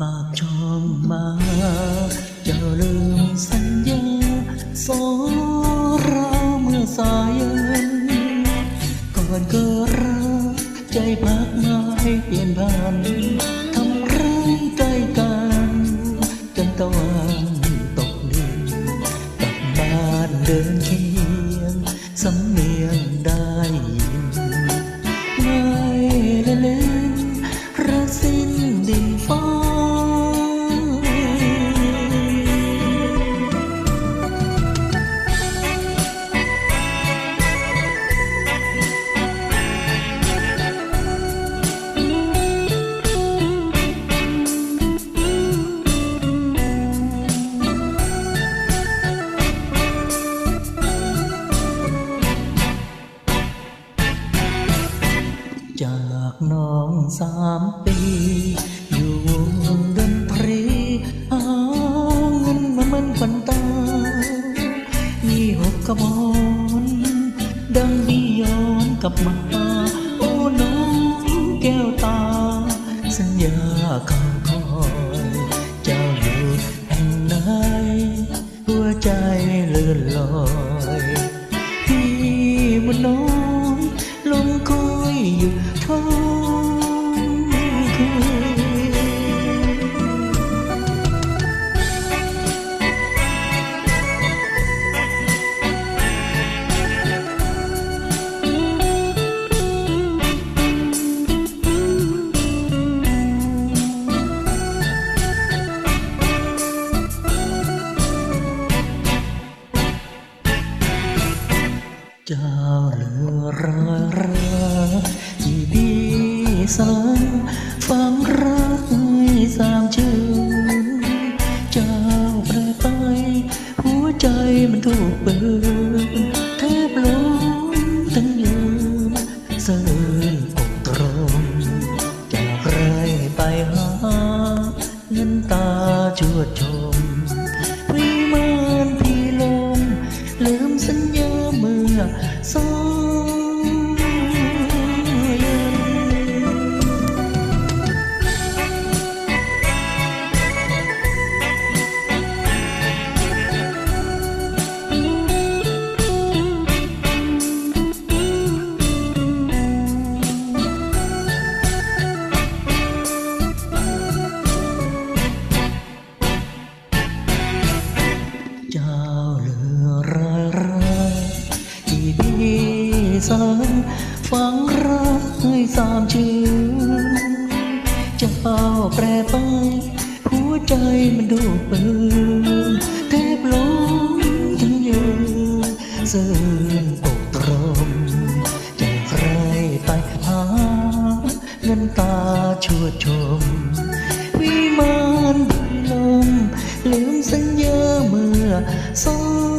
ปากชองมาจะลืมสัญญาสอราเมื่อสายเนก่อนเกิดรักใจพักไม้เปลี่ยนพัน จากน้องสามปี อยู่วงดนตรีเอาเงินมามันฝันตายี่หกกระบอนดังดีย้อนกลับมาโอ้น้องแก้วตา สัญญาคำคอยเจ้าอยู่แห่งไหนหัวใจเลื่อนลอยพี่มันน้อง จ้าเลือรอยรักที่ดีสันฟังรักให้สามชื่นเจ้าแปรไป หัวใจมันถูกเปิดแทบล้มทั้งยืนเสื่นอกตรมจากไรไปหาเงินตาชวดชม เจ้าเลือราราที่พี่สานฟังรักให้สามชื่นเจ้าแปรไปหัวใจมันดูปืนแทบล้มทั้งยืนเสื่อมตกตรมจะใครไปหาเงินตาชวดชมวิมานลมลืมซึ้ง 送